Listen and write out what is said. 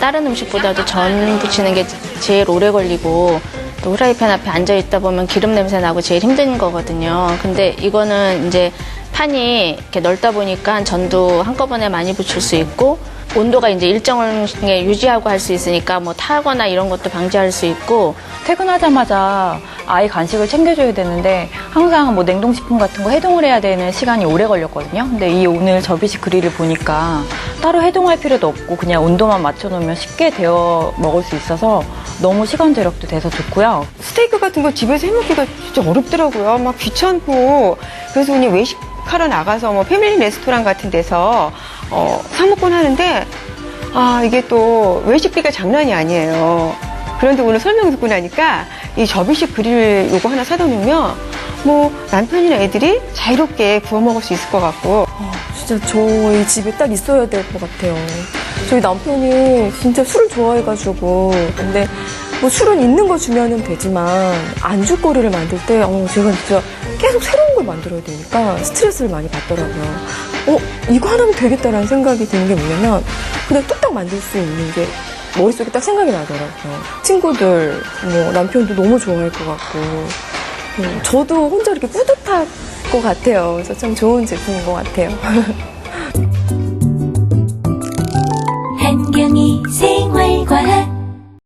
다른 음식보다도 전 부치는 게 제일 오래 걸리고 또 후라이팬 앞에 앉아 있다 보면 기름 냄새 나고 제일 힘든 거거든요. 근데 이거는 이제 판이 이렇게 넓다 보니까 전도 한꺼번에 많이 붙일 수 있고 온도가 이제 일정하게 유지하고 할 수 있으니까 뭐 타거나 이런 것도 방지할 수 있고 퇴근하자마자 아이 간식을 챙겨줘야 되는데 항상 뭐 냉동식품 같은 거 해동을 해야 되는 시간이 오래 걸렸거든요. 근데 이 오늘 접이식 그릴을 보니까 따로 해동할 필요도 없고 그냥 온도만 맞춰놓으면 쉽게 데워 먹을 수 있어서 너무 시간 절약도 돼서 좋고요. 스테이크 같은 거 집에서 해먹기가 진짜 어렵더라고요. 막 귀찮고. 그래서 그냥 외식하러 나가서 뭐 패밀리 레스토랑 같은 데서 어, 사 먹곤 하는데 아, 이게 또 외식비가 장난이 아니에요. 그런데 오늘 설명 듣고 나니까 이 접이식 그릴 요거 하나 사다 놓으면 뭐 남편이나 애들이 자유롭게 구워 먹을 수 있을 것 같고 진짜 저희 집에 딱 있어야 될 것 같아요. 저희 남편이 진짜 술을 좋아해가지고 근데 뭐 술은 있는 거 주면은 되지만 안주거리를 만들 때 어, 제가 진짜 계속 새로운 걸 만들어야 되니까 스트레스를 많이 받더라고요. 어 이거 하나면 되겠다라는 생각이 드는 게 뭐냐면 그냥 뚝딱 만들 수 있는 게 머릿속에 딱 생각이 나더라고요. 친구들, 뭐 남편도 너무 좋아할 것 같고 음, 저도 혼자 이렇게 뿌듯할 것 같아요. 그래서 참 좋은 제품인 것 같아요. 한경이 생활과학